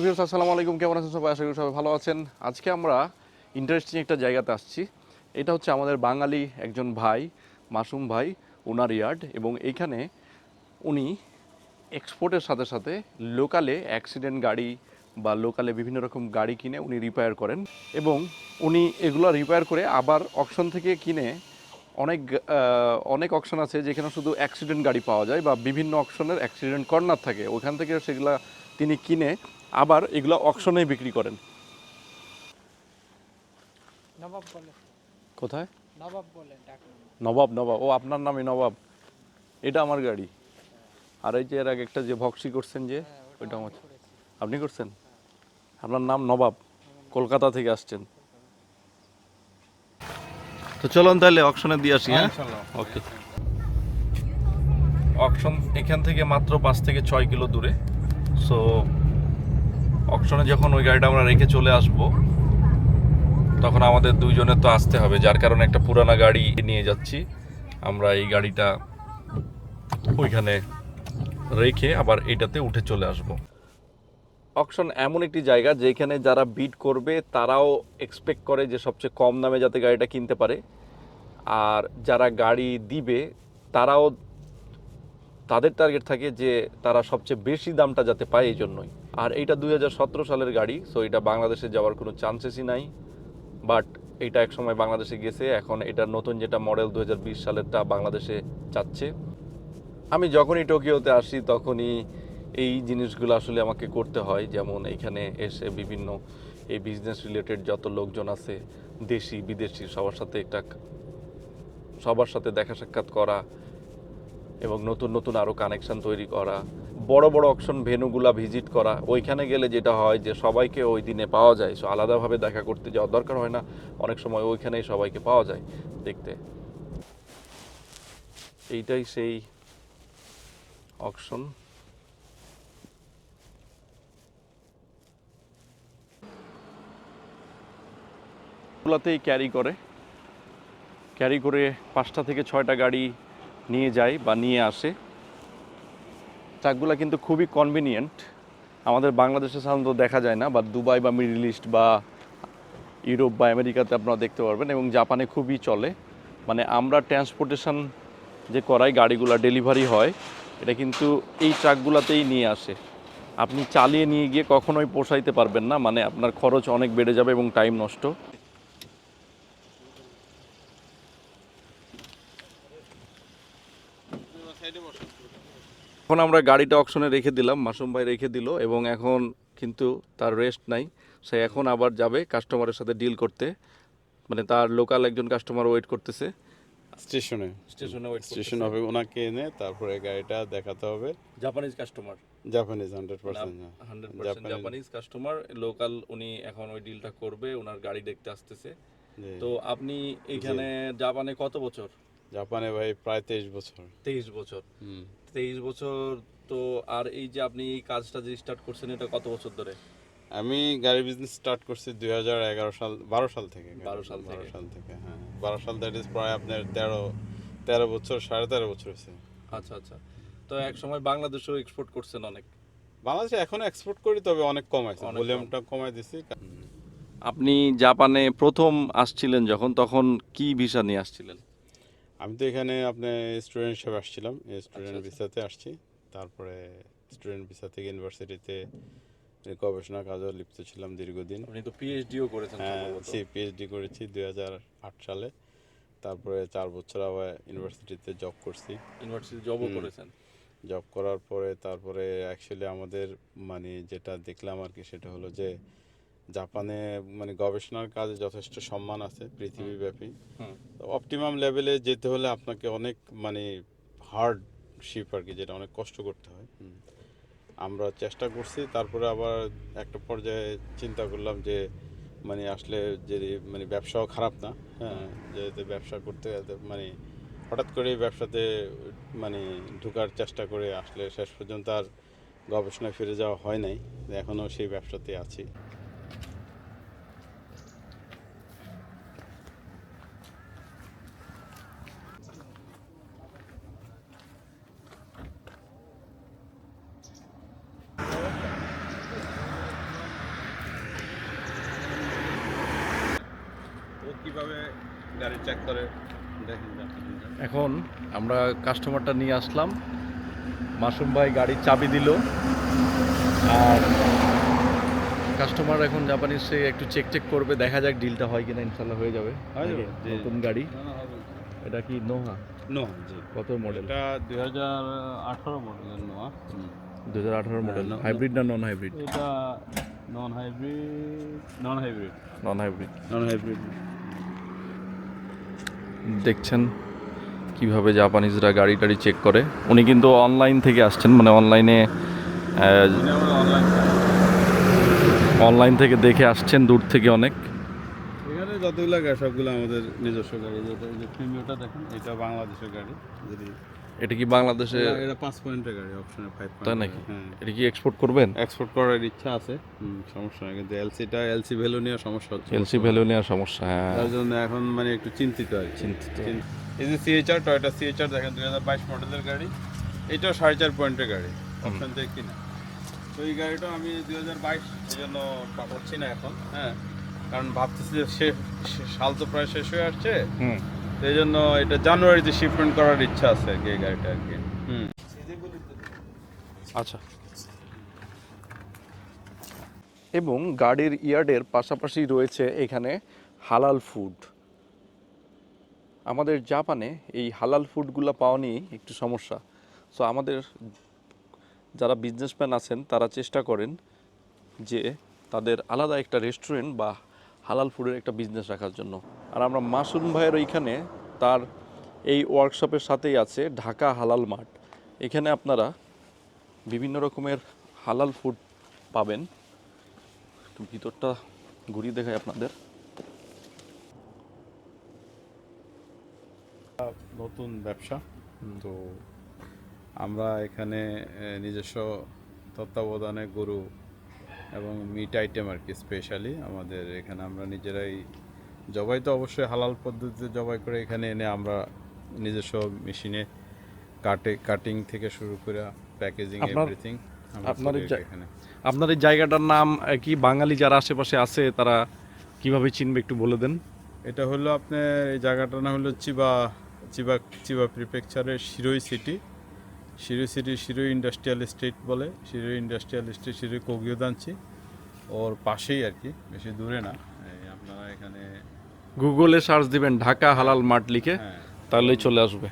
আসসালামু আলাইকুম। কেমন আছেন সবাই? আশা করি সবাই ভালো আছেন। আজকে আমরা ইন্টারেস্টিং একটা জায়গাতে আসছি। এটা হচ্ছে আমাদের বাঙালি একজন ভাই, মাসুম ভাই ওনার ইয়ার্ড এবং এইখানে উনি এক্সপোর্টের সাথে সাথে লোকালে অ্যাক্সিডেন্ট গাড়ি বা লোকালে বিভিন্ন রকম গাড়ি কিনে উনি রিপেয়ার করেন এবং উনি এগুলো রিপেয়ার করে আবার অকশন থেকে কিনে অনেক অনেক অকশন আছে যেখানে শুধু অ্যাক্সিডেন্ট গাড়ি পাওয়া যায় বা বিভিন্ন অকশনের অ্যাক্সিডেন্ট কর্নার থাকে। ওখান থেকে সেগুলা তিনি কিনে আবার এগুলো অকশনে বিক্রি করেন। নবাব বলে। কোথায়? নবাব বলে নবাব নবাব। ও আপনার নামে নবাব। এটা আমার গাড়ি। আর এই যে এর আগে একটা যে ভক্সি করছেন যে হ্যাঁ, ওইটা আমার। আপনি করছেন? আপনার নাম নবাব। কলকাতা থেকে আসছেন। তো চলুন তাহলে অকশনে দিয়ে আসি হ্যাঁ? ওকে অকশন এখান থেকে মাত্র পাঁচ থেকে ছয় কিলো দূরে। সো অকশনে যখন ওই গাড়িটা আমরা রেখে চলে আসব, তখন আমাদের দুইজনের তো আসতে হবে, যার কারণে একটা পুরানা গাড়ি নিয়ে যাচ্ছি। আমরা এই গাড়িটা ওইখানে রেখে আবার এটাতে উঠে চলে আসব। অকশন এমন একটি জায়গা যেখানে যারা বিট করবে, তারাও এক্সপেক্ট করে যে সবচেয়ে কম দামে যাতে গাড়িটা কিনতে পারে। আর যারা গাড়ি দিবে, তারাও তাদের টার্গেট থাকে যে তারা সবচেয়ে বেশি দামটা যাতে পায় এই জন্যই। আর এইটা দুই হাজার সতেরো সালের গাড়ি সো এটা বাংলাদেশে যাওয়ার কোনো চান্সেসই নাই। বাট এটা এক সময় বাংলাদেশে গেছে, এখন এটা নতুন যেটা মডেল দু হাজার বিশ সালেরটা বাংলাদেশে চাচ্ছে। আমি যখনই টোকিওতে আসি, তখনই এই জিনিসগুলো আসলে আমাকে করতে হয়। যেমন এখানে এসে বিভিন্ন এই বিজনেস রিলেটেড যত লোকজন আছে, দেশি, বিদেশি, সবার সাথে একটা সবার সাথে দেখা সাক্ষাৎ করা এবং নতুন নতুন আরও কানেকশন তৈরি করা, বড় বড় অকশন ভেনুগুলা ভিজিট করা, ওইখানে গেলে যেটা হয় যে সবাইকে ওই দিনে পাওয়া যায়। সো আলাদাভাবে দেখা করতে যাওয়ার দরকার হয় না, অনেক সময় ওইখানেই সবাইকে পাওয়া যায় দেখতে। এইটাই সেই অকশন গুলাতেই ক্যারি করে। ক্যারি করে পাঁচটা থেকে ছয়টা গাড়ি নিয়ে যায় বা নিয়ে আসে। ট্রাকগুলো কিন্তু খুবই কনভিনিয়েন্ট আমাদের বাংলাদেশে সাধারণত দেখা যায় না, বা দুবাই বা মিডল ইস্ট বা ইউরোপ বা আমেরিকাতে আপনারা দেখতে পারবেন এবং জাপানে খুবই চলে। মানে আমরা ট্রান্সপোর্টেশন যে করাই গাড়িগুলো ডেলিভারি হয়, এটা কিন্তু এই ট্রাকগুলোতেই নিয়ে আসে। আপনি চালিয়ে নিয়ে গিয়ে কখনোই পোষাইতে পারবেন না মানে আপনার খরচ অনেক বেড়ে যাবে এবং টাইম নষ্ট। এখন আমরা গাড়িটা অকশনে রেখে দিলাম মাসুম ভাই রেখে দিল এবং এখন কিন্তু তার রেস্ট নাই। সে এখন আবার যাবে কাস্টমারের সাথে ডিল করতে। মানে তার লোকাল একজন কাস্টমার ওয়েট করতেছে। স্টেশনে। স্টেশনে ওয়েট স্টেশন হবে ওনাকে এনে তারপরে গাড়িটা দেখাতে হবে। Japanese customer Japanese hundred percent Japanese customer local উনি এখন ওই ডিলটা করবে ওনার গাড়ি দেখতে আসতেছে। তো আপনি এখানে জাপানে কত বছর? জাপানে ভাই প্রায় তেইশ বছর। তেইশ বছর। হুম। তেইশ বছর তো আর এই যে আপনি এই কাজটা যে স্টার্ট করছেন এটা কত বছর ধরে? আমি গাড়ি বিজনেস স্টার্ট করছি দুই হাজার এগারো সাল বারো সাল থেকে। 12 সাল বারো সাল থেকে হ্যাঁ। বারো সাল দ্যাট ইজ প্রায় আপনার তেরো তেরো বছর সাড়ে তেরো বছর হয়েছে। আচ্ছা আচ্ছা। তো এক সময় বাংলাদেশেও এক্সপোর্ট করছেন অনেক। বাংলাদেশে এখন এক্সপোর্ট করি তবে অনেক কমাইছে। ভলিউমটা কমাই দিছি আপনি জাপানে প্রথম আসছিলেন যখন তখন কি ভিসা নিয়ে আসছিলেন? আমি তো এখানে আপনার স্টুডেন্ট হিসেবে আসছিলাম। স্টুডেন্ট আচ্ছা। ভিসাতে আসছি। তারপরে স্টুডেন্ট ভিসা থেকে ইউনিভার্সিটিতে গবেষণা কাজও লিপ্ত ছিলাম দীর্ঘদিন। আপনি তো পিএইচডিও করেছেন হ্যাঁ। সি পিএইচডি করেছি দুই হাজার আট সালে। তারপরে চার বছর আবার ইউনিভার্সিটিতে জব করছি। ইউনিভার্সিটি জবও করেছেন? জব করার পরে তারপরে অ্যাকচুয়ালি আমাদের মানে যেটা দেখলাম আর কি সেটা হলো যে জাপানে মানে গবেষণার কাজে যথেষ্ট সম্মান আছে পৃথিবীব্যাপী। অপটিমাম লেভেলে যেতে হলে আপনাকে অনেক মানে হার্ড শিপ আর কি যেটা অনেক কষ্ট করতে হয়। আমরা চেষ্টা করছি তারপরে আবার একটা পর্যায়ে চিন্তা করলাম যে মানে আসলে যে মানে ব্যবসাও খারাপ না হ্যাঁ যেহেতু ব্যবসা করতে গেলে মানে হঠাৎ করে ব্যবসাতে মানে ঢুকার চেষ্টা করে আসলে শেষ পর্যন্ত আর গবেষণায় ফিরে যাওয়া হয় নাই এখনও সেই ব্যবসাতে আছি। কীভাবে গাড়ি চেক করে দেখেন এখন আমরা কাস্টমারটা নিয়ে আসলাম। মাসুম ভাই গাড়ির চাবি দিল। আর কাস্টমার এখন জাপানিজ সে একটু চেক চেক করবে দেখা যাক ডিলটা হয় কিনা ইনশাল্লাহ হয়ে যাবে। হয়ে নতুন গাড়ি। এটা কি নোহা নো জি। কত মডেল এটা দুই হাজার আঠারো মডেলের নোয়া দু হাজার আঠারো মডেল হাইব্রিড না নন হাইব্রিড এটা non hybrid non hybrid non hybrid non hybrid দেখছেন কীভাবে জাপানিজরা গাড়ি টাড়ি চেক করে। উনি কিন্তু অনলাইন থেকে আসছেন মানে অনলাইনে অনলাইন থেকে দেখে আসছেন দূর থেকে অনেক। এখানে যতগুলো সবগুলো আমাদের নিজস্ব গাড়ি। যেটা দেখেন, এটা বাংলাদেশের গাড়ি। যদি এটা কি বাংলাদেশে এটা- এটা পাঁচ পয়েন্টের গাড়ি অপশনে ফাইভ তাই নাকি? হ্যাঁ। এটা কি এক্সপোর্ট করবেন? এক্সপোর্ট করার ইচ্ছা আছে। হুম, সমস্যা নেই কিন্তু এলসিটা এলসি ভ্যালু নিয়ে সমস্যা হচ্ছে। এলসি ভ্যালু নেওয়ার সমস্যা হ্যাঁ। তার জন্য এখন মানে একটু চিন্তিত আর চিন্তিত। এই যে সিএইচআর টয়টা সিএইচআর দেখেন দুই হাজার বাইশ মডেলের গাড়ি। এটাও সাড়ে চার পয়েন্টের গাড়ি অপশন থেকে কিনা। তো এই গাড়িটা আমি দুই হাজার বাইশ এই জন্য পাঠাচ্ছি না এখন হ্যাঁ। কারণ ভাবতেছি যে সাল তো প্রায় শেষ হয়ে আসছে। হুম। এই জন্য এটা জানুয়ারিতে শিপমেন্ট করার ইচ্ছা আছে আর কি এই গাড়িটা আর কি। হুম। আচ্ছা। এবং গাড়ির ইয়ার্ডের পাশাপাশি রয়েছে এখানে হালাল ফুড আমাদের জাপানে এই হালাল ফুডগুলো পাওয়া নিয়ে একটু সমস্যা। সো আমাদের যারা বিজনেসম্যান আছেন, তারা চেষ্টা করেন যে তাদের আলাদা একটা রেস্টুরেন্ট বা হালাল ফুডের একটা বিজনেস রাখার জন্য। আর আমরা মাসুম ভাইয়ের ওইখানে তার এই ওয়ার্কশপের সাথেই আছে ঢাকা হালাল মাঠ। এখানে আপনারা বিভিন্ন রকমের হালাল ফুড পাবেন। একটু ভিতরটা ঘুরিয়ে দেখাই আপনাদের। নতুন ব্যবসা। তো আমরা এখানে নিজস্ব তত্ত্বাবধানে গরু এবং মিট আইটেম আর কি স্পেশালি আমাদের এখানে আমরা নিজেরাই জবাই তো অবশ্যই হালাল পদ্ধতিতে জবাই করে এখানে এনে আমরা নিজস্ব মেশিনে কাটে কাটিং থেকে শুরু করে প্যাকেজিং এভরিথিং আপনার এখানে। আপনার এই জায়গাটার নাম কি বাঙালি যারা আশেপাশে আছে তারা কীভাবে চিনবে একটু বলে দেন? এটা হলো আপনার এই জায়গাটার নাম হলো Chiba Chiba Chiba প্রিফেকচারের Shiroi city Shiroi city Shiru industrial state বলে শিরু ইন্ডাস্ট্রিয়াল স্টেট শিরোই দানছি ওর পাশেই আর কি বেশি দূরে না। আপনারা এখানে গুগলে সার্চ দিবেন ঢাকা হালাল মাঠ লিখে হ্যাঁ। তাহলেই চলে আসবে।